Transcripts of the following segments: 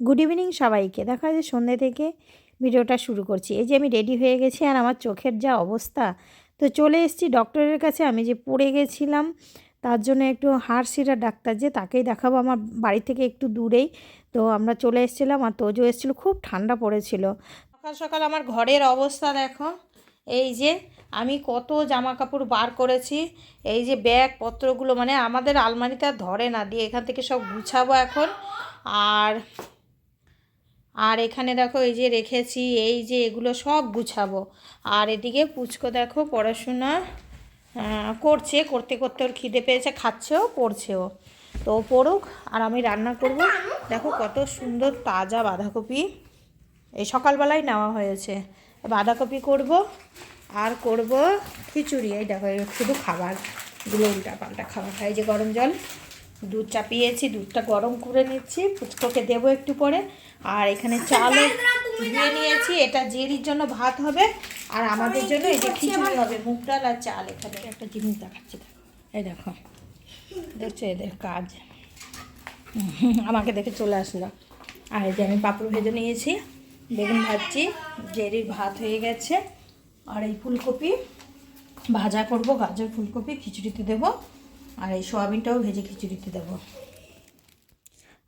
Good evening সবাইকে। দেখা যায় সন্ধ্যে থেকে ভিডিওটা শুরু করছি। এই যে আমি রেডি হয়ে গেছি আর আমার চোখের যা অবস্থা, তো চলে এসেছি ডক্টরের কাছে। আমি যে পড়ে গেছিলাম, তার জন্য একটু হাড় শিরার ডাক্তার যে, তাকেই দেখাবো। আমার বাড়ি থেকে একটু দূরেই, তো আমরা চলে এসেছিলাম আর তোজো এসেছিল, খুব ঠান্ডা পড়েছিল। সকাল সকাল আমার ঘরের অবস্থা দেখো। এই যে আমি কত জামা কাপড় বার করেছি। এই যে ব্যাগ পত্রগুলো মানে আমাদের আলমারিতে আর ধরে না, দিয়ে এখান থেকে সব গুছাবো এখন। আর আর এখানে দেখো এই যে রেখেছি, এই যে এগুলো সব গুছাবো। আর এদিকে পুচকো দেখো পড়াশোনা করছে, করতে করতে ওর খিদে পেয়েছে, খাচ্ছেও, পড়ছেও। তো পড়ুক আর আমি রান্না করব। দেখো কত সুন্দর তাজা বাঁধাকপি। এই সকালবেলায় নেওয়া হয়েছে। বাঁধাকপি করব আর করব খিচুড়ি। এই দেখো শুধু খাবার। খাবারগুলো উল্টা পাল্টা খাবার। খাই যে গরম জল। দুধ চাপিয়েছি দুধটা গরম করে নিচ্ছি ফুচকোকে দেবো একটু পরে। আর এখানে চালও ধুয়ে নিয়েছি এটা জেরির জন্য ভাত হবে। আর আমাদের জন্য এই যে খিচুড়ি হবে মুগ ডাল আর চাল এখানে। একটা জিনিস দেখাচ্ছি এই দেখো। দেখছ এদের কাজ। আমাকে দেখে চলে আসলো। আর এই যে আমি পাপড় ভেজে নিয়েছি বেগুন ভাজছি জেরির ভাত হয়ে গেছে। আর এই ফুলকপি ভাজা করব গাজর ফুলকপি খিচুড়িতে দেবো। আর এই সোয়াবিনটাও ভেজে খিচুড়িতে দেবো।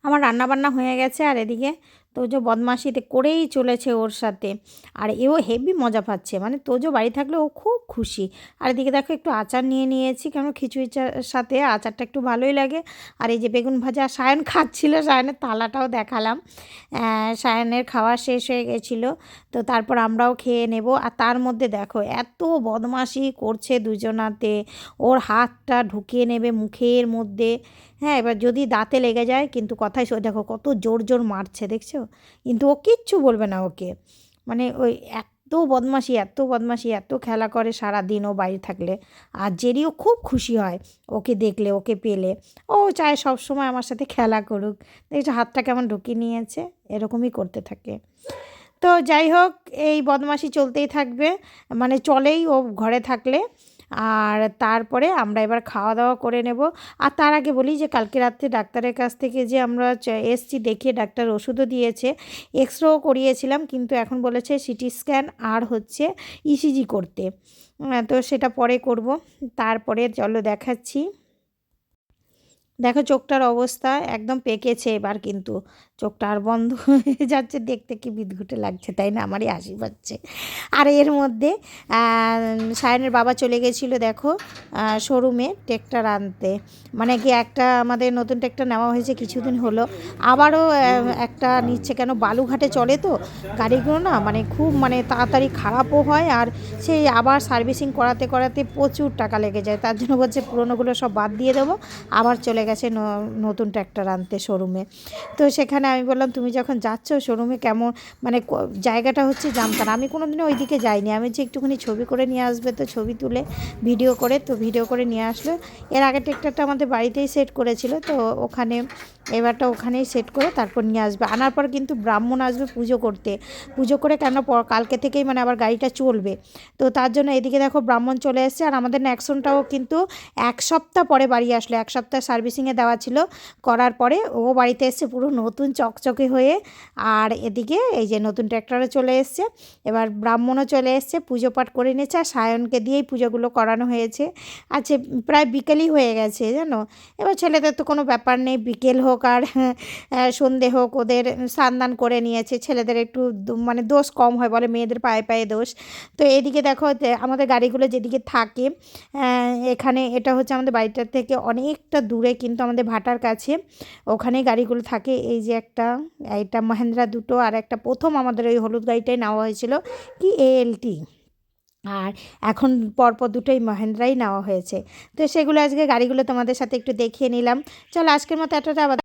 আমার রান্না বান্না হয়ে গেছে আর এদিকে তোজো বদমাশিতে করেই চলেছে ওর সাথে। আর এও হেভি মজা পাচ্ছে। মানে তোজো বাড়ি থাকলে ও খুব খুশি। আর এদিকে দেখো একটু আচার নিয়ে নিয়েছি। কেন খিচুড়ির সাথে আচারটা একটু ভালোই লাগে। আর এই যে বেগুন ভাজা সায়ন খাচ্ছিল, সায়নের থালাটাও দেখালাম। সায়নের খাওয়া শেষ হয়ে গেছিল। তো তারপর আমরাও খেয়ে নেব। আর তার মধ্যে দেখো, এত বদমাশি করছে দুজনাতে। ওর হাতটা ঢুকিয়ে নেবে মুখের মধ্যে। হ্যাঁ এবার যদি দাঁতে লেগে যায়, কিন্তু কথাই দেখো কত জোর জোর মারছে, দেখছ? কিন্তু ও কিচ্ছু বলবে না ওকে। মানে ওই এত বদমাশি এত বদমাশি, এত খেলা করে সারা দিন ও বাইরে থাকলে। আর জেরিও খুব খুশি হয় ওকে দেখলে, ওকে পেলে। ও চায় সব সময় আমার সাথে খেলা করুক। দেখছ হাতটা কেমন ঢুকিয়ে নিয়েছে, এরকমই করতে থাকে। তো যাই হোক, এই বদমাশি চলতেই থাকবে। মানে চলেই ও ঘরে থাকলে। আর তারপরে আমরা এবার খাওয়া দাওয়া করে নেব। আর তার আগে বলি যে, কালকে রাত্রে ডাক্তারের কাছ থেকে যে আমরা এসছি দেখিয়ে ডাক্তার ওষুধও দিয়েছে। এক্সরেও করিয়েছিলাম, কিন্তু এখন বলেছে সিটি স্ক্যান আর হচ্ছে ইসিজি করতে। তো সেটা পরে করব। তারপরে চলো দেখাচ্ছি। দেখো চোখটার অবস্থা একদম পেকেছে এবার কিন্তু। চোখটা আর বন্ধ হয়ে যাচ্ছে। দেখতে কি বিদঘুটে লাগছে, তাই না? আমারই হাসি পাচ্ছে আর এর মধ্যে সায়নের বাবা চলে গেছিল, দেখো শোরুমে ট্রেকটার আনতে। মানে কি একটা আমাদের নতুন ট্রেকটার নেওয়া হয়েছে কিছুদিন হলো। আবারও একটা নিচ্ছে কেন, বালুঘাটে চলে তো। গাড়িগুলো না মানে খুব মানে তাড়াতাড়ি খারাপও হয় আর সেই আবার সার্ভিসিং করাতে করাতে প্রচুর টাকা লেগে যায়। তার জন্য বলছে পুরোনোগুলো সব বাদ দিয়ে দেবো। আবার চলে গেছে নতুন ট্র্যাক্টর আনতে শোরুমে। তো সেখানে আমি বললাম, তুমি যখন যাচ্ছ শোরুমে কেমন মানে জায়গাটা হচ্ছে না। আমি কোনো দিনও ওইদিকে যাইনি। আমি যে একটুখানি ছবি করে নিয়ে আসবে তো ছবি তুলে ভিডিও করে, তো ভিডিও করে নিয়ে আসলো। এর আগে ট্রেক্টরটা আমাদের বাড়িতেই সেট করেছিল, তো ওখানে, এবারটা ওখানেই সেট করে তারপর নিয়ে আসবে। আনার পর কিন্তু ব্রাহ্মণ আসবে পুজো করতে। পুজো করে কেন কালকে থেকেই মানে আবার গাড়িটা চলবে। তো তার জন্য এদিকে দেখো ব্রাহ্মণ চলে এসেছে, আর আমাদের ন্যাক্সনটাও কিন্তু এক সপ্তাহ পরে বাড়ি আসলো। এক সপ্তাহ সার্ভিসিংয়ে দেওয়া ছিল, করার পরে ও বাড়িতে এসছে পুরো নতুন চকচকে হয়ে আর এদিকে এই যে নতুন ট্র্যাক্টরে চলে এসছে। এবার ব্রাহ্মণও চলে এসছে, পুজো পাঠ করে নিয়েছে আর সায়নকে দিয়েই পুজোগুলো করানো হয়েছে। আচ্ছা প্রায় বিকেলই হয়ে গেছে জানো? এবার ছেলেদের তো কোনো ব্যাপার নেই, বিকেল হোক আর সন্ধে হোক ওদের স্নান করে নিয়েছে। ছেলেদের একটু মানে দোষ কম হয় বলে মেয়েদের পায়ে পায়ে দোষ। তো এদিকে দেখো আমাদের গাড়িগুলো যেদিকে থাকে এখানে এটা হচ্ছে আমাদের বাড়িটার থেকে অনেকটা দূরে কিন্তু আমাদের ভাটার কাছে ওখানেই গাড়িগুলো থাকে। এই যে একটা এটা মহেন্দ্রা দুটো আর একটা প্রথম আমাদের ওই হলুদ গাড়িটাই নেওয়া হয়েছিল কি এএলটি আর এখন পরপর দুটোই মহেন্দ্রাই নেওয়া হয়েছে। তো সেগুলো আজকে গাড়িগুলো তোমাদের সাথে একটু দেখিয়ে নিলাম। চলো আজকের মতো এতটা।